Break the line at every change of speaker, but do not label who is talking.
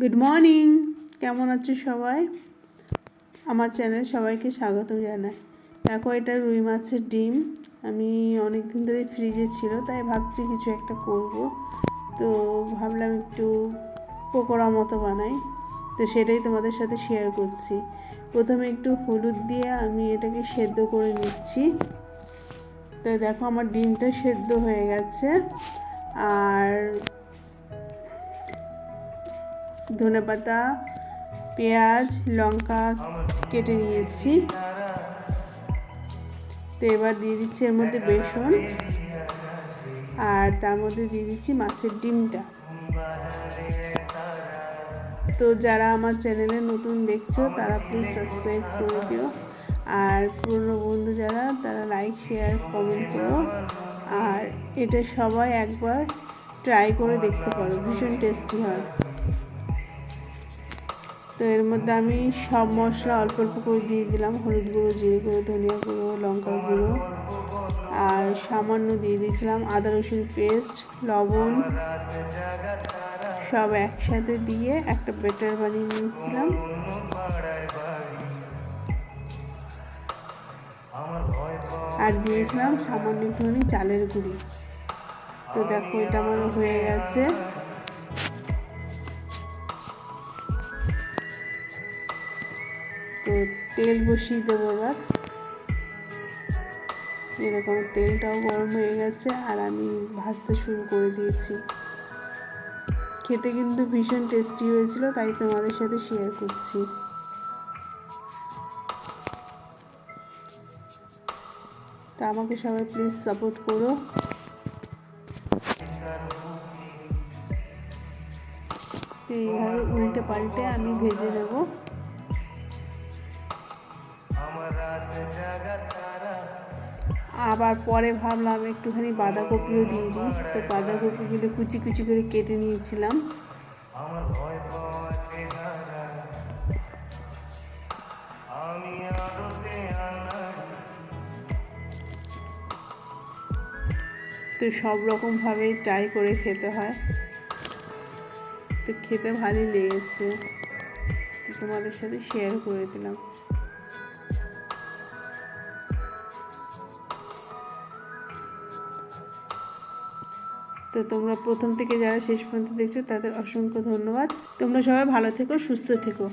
Good morning কেমন আছো সবাই? আমার চ্যানেল সবাইকে স্বাগত জানাই। দেখো, এটা রুই মাছের ডিম। আমি অনেক দিন ধরে ফ্রিজে ছিল, তাই ভাবছি কিছু একটা করব। তো ভাবলাম একটু পকোড়া মতো বানাই। তো সেটাই তোমাদের সাথে শেয়ার করছি। প্রথমে একটু হলুদ দিয়ে আমি এটাকে সেদ্ধ করে নিচ্ছি। তো দেখো, আমার ডিমটা সেদ্ধ হয়ে গেছে। আর ধনে পাতা, পেঁয়াজ, লঙ্কা কেটে নিয়েছি। তো এবার দিয়ে দিচ্ছি এর মধ্যে বেসন, আর তার মধ্যে দিয়ে দিচ্ছি মাছের ডিমটা। তো যারা আমার চ্যানেলে নতুন দেখছ, তারা প্লিজ সাবস্ক্রাইব করে দিও। আর পুরনো বন্ধু যারা, তারা লাইক শেয়ার কমেন্ট করো। আর এটা সবাই একবার ট্রাই করে দেখতে পারো, ভীষণ টেস্টি হয়। তো এর মধ্যে আমি সব মশলা অল্প অল্প করে দিয়ে দিলাম। হলুদ গুঁড়ো, জিরে গুঁড়ো, ধনিয়া গুঁড়ো লঙ্কা গুঁড়ো। আর সামান্য দিয়ে দিয়েছিলাম আদা, রসুন পেস্ট, লবণ। সব একসাথে দিয়ে একটা বেটার বানিয়ে নিয়েছিলাম। আর দিয়েছিলাম সামান্য একটুখানি চালের গুঁড়ি। তো দেখো, এটা আমার হয়ে গেছে। তেল বসিয়ে দেবো এবার। এরকম তেলটাও গরম হয়ে গেছে আর আমি ভাজতে শুরু করে দিয়েছি। খেতে কিন্তু ভীষণ টেস্টি হয়েছিল, তাই তোমাদের সাথে শেয়ার করছি। তা আমাকে সবাই প্লিজ সাপোর্ট করো। তো এইভাবে উল্টে পাল্টে আমি ভেজে নেব। আবার পরে ভাবলাম একটুখানি বাঁধাকপিও দিয়ে দিই। তো বাঁধাকপিগুলো কুচি কুচি করে কেটে নিয়েছিলাম। তো সব রকমভাবেই ট্রাই করে খেতে হয়। তো খেতে ভালোই লেগেছে। তো তোমাদের সাথে শেয়ার করে দিলাম। তো তোমরা প্রথম থেকে যারা শেষ পর্যন্ত দেখছ, তাদের অসংখ্য ধন্যবাদ। তোমরা সবাই ভালো থেকো, সুস্থ থেকো।